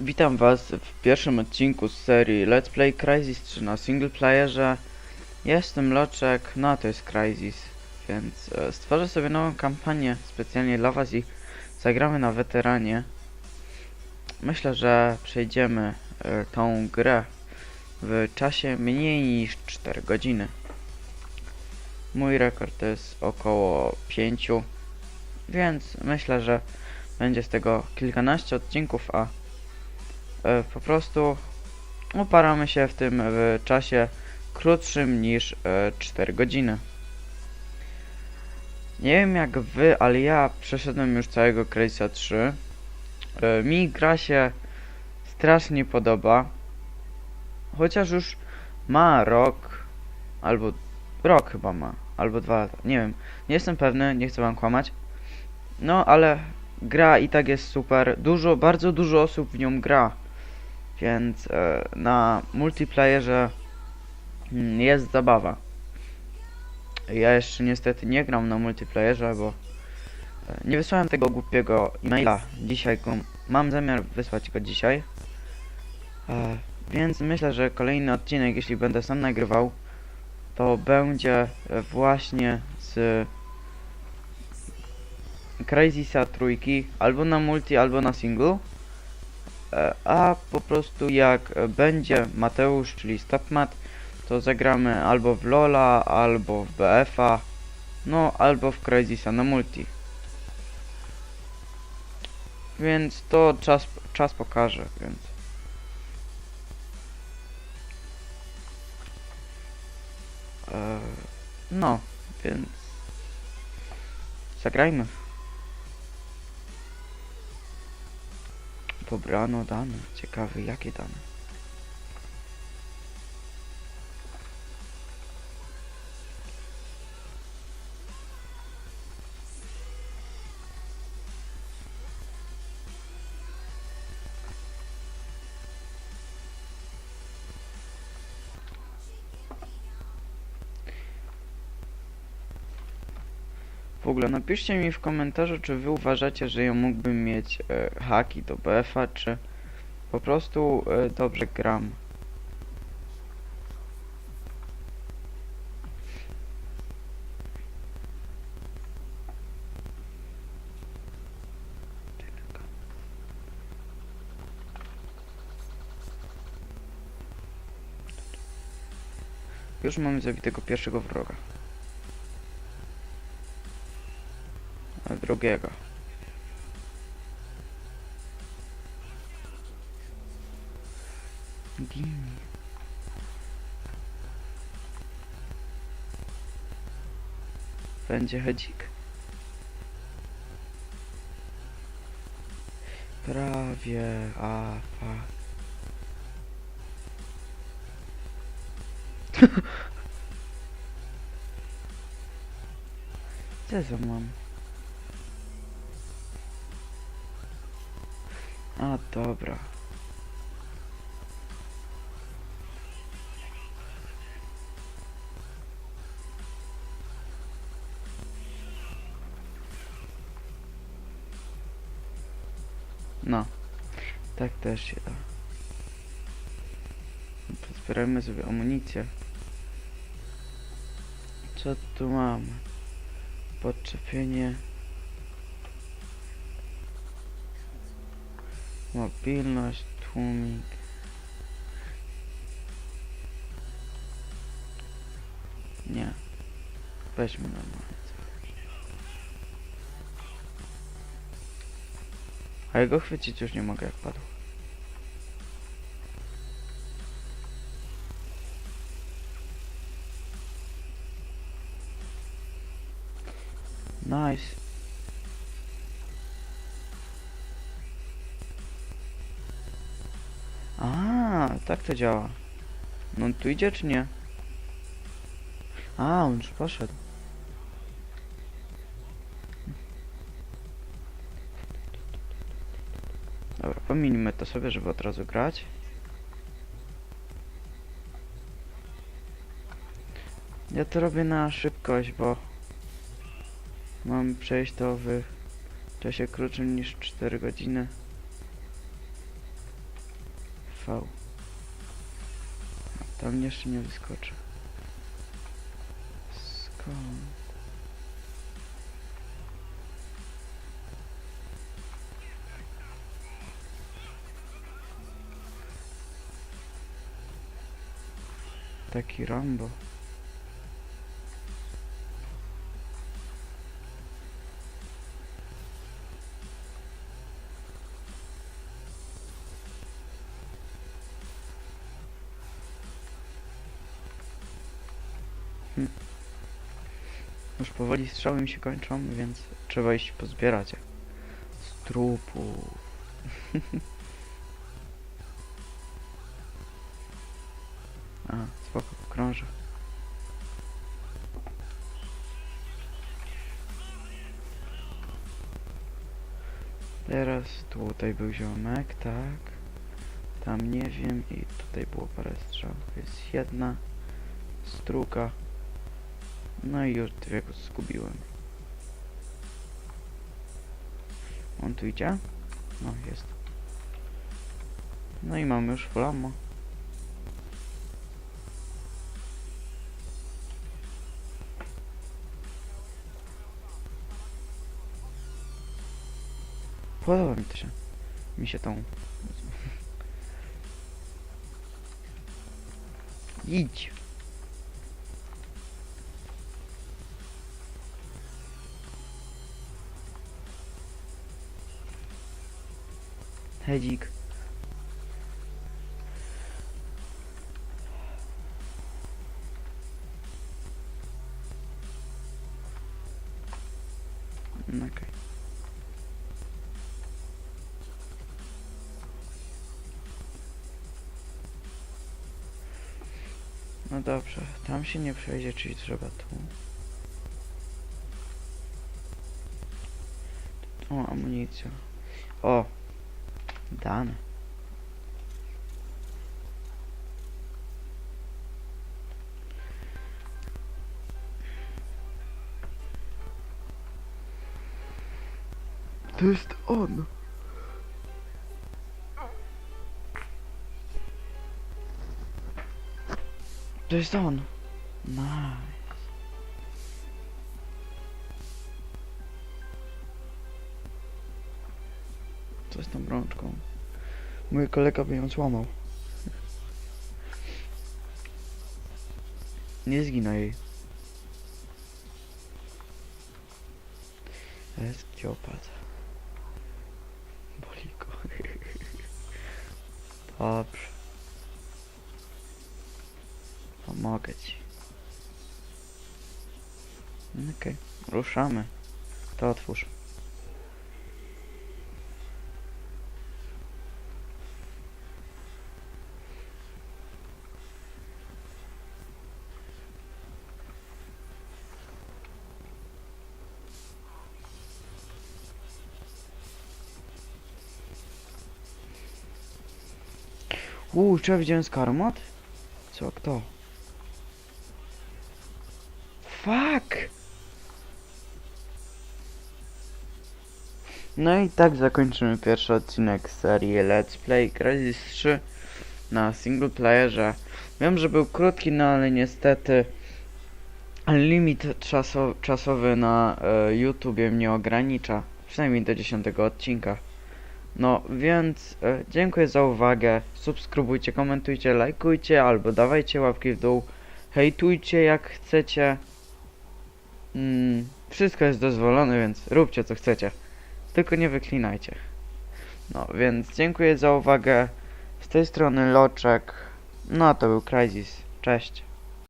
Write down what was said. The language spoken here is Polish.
Witam was w pierwszym odcinku z serii Let's Play Crysis 3 na single playerze. Jestem Loczek, no to jest Crysis, więc e, stworzę sobie nową kampanię specjalnie dla was i zagramy na weteranie. Myślę, że przejdziemy e, tą grę w czasie mniej niż 4 godziny. Mój rekord to jest około 5, więc myślę, że będzie z tego kilkanaście odcinków, a po prostu uparamy się w tym w czasie krótszym niż e, 4 godziny. Nie wiem jak wy, ale ja przeszedłem już całego Crazy'a 3. E, mi gra się strasznie podoba. Chociaż już ma rok, albo rok chyba ma, albo dwa lata, nie wiem. Nie jestem pewny, nie chcę wam kłamać. No, ale gra i tak jest super. Dużo, bardzo dużo osób w nią gra. Więc e, na multiplayerze mm, jest zabawa. Ja jeszcze niestety nie gram na multiplayerze, bo e, nie wysłałem tego głupiego e-maila. Dzisiaj mam zamiar wysłać go dzisiaj. E, więc myślę, że kolejny odcinek, jeśli będę sam nagrywał, to będzie właśnie z Crazysa trójki, albo na multi, albo na single. E, A po prostu jak będzie Mateusz, czyli Stopmat, to zagramy albo w Lola, albo w BF-a, no albo w Crazysa na multi. Więc to czas, czas pokaże, więc. E, No, więc zagrajmy. Pobrano dane. Ciekawe jakie dane. Ogóle napiszcie mi w komentarzu, czy wy uważacie, że ja mógłbym mieć e, haki do BF-a, czy po prostu e, dobrze gram. Już mamy zabitego pierwszego wroga. Drugiego. Gini. Będzie hedzik. Prawie, a fuck. Co mam? A, dobra. No, tak też się da. Pozbierajmy sobie amunicję. Co tu mamy? Podczepienie. Mobilność, tłumik. Nie. Weźmy normalnie. A jego chwycić już nie mogę jak padł. Nice. Tak to działa. No on tu idzie czy nie? A, on już poszedł. Dobra, pominimy to sobie, żeby od razu grać. Ja to robię na szybkość, bo mam przejść to w czasie krótszym niż 4 godziny. V. Tam jeszcze nie wyskoczę. Skąd? Taki Rambo. Już powoli strzały mi się kończą, więc trzeba iść pozbierać. Z trupu. A, spoko, krążę. Teraz tutaj był ziomek, tak. Tam nie wiem i tutaj było parę strzał. Jest jedna struga. No i już dwie go zgubiłem. On tu idzie? No, jest. No i mamy już full ammo. Podoba mi to się. Mi się tą... Idź. Hedzik. No Okej. No dobrze, tam się nie przejdzie, czyli trzeba tu. O, amunicja. O! Dane. To jest on. To jest on. Nice. Co z tą rączką? Mój kolega by ją złamał. Nie zginę jej. Jest. Boli go. Dobrze. Pomogę ci. Okej, ruszamy. To otwórz. Uuu, czy ja widziałem skarmat? Co, kto? Fuck! No i tak zakończymy pierwszy odcinek serii Let's Play Crysis 3 na single playerze. Wiem, że był krótki, no ale niestety limit czaso czasowy na e, YouTubie mnie ogranicza, przynajmniej do 10 odcinka. No więc e, dziękuję za uwagę. Subskrybujcie, komentujcie, lajkujcie albo dawajcie łapki w dół. Hejtujcie jak chcecie. Mm, wszystko jest dozwolone, więc róbcie co chcecie. Tylko nie wyklinajcie. No więc dziękuję za uwagę. Z tej strony Loczek. No to był Crysis. Cześć.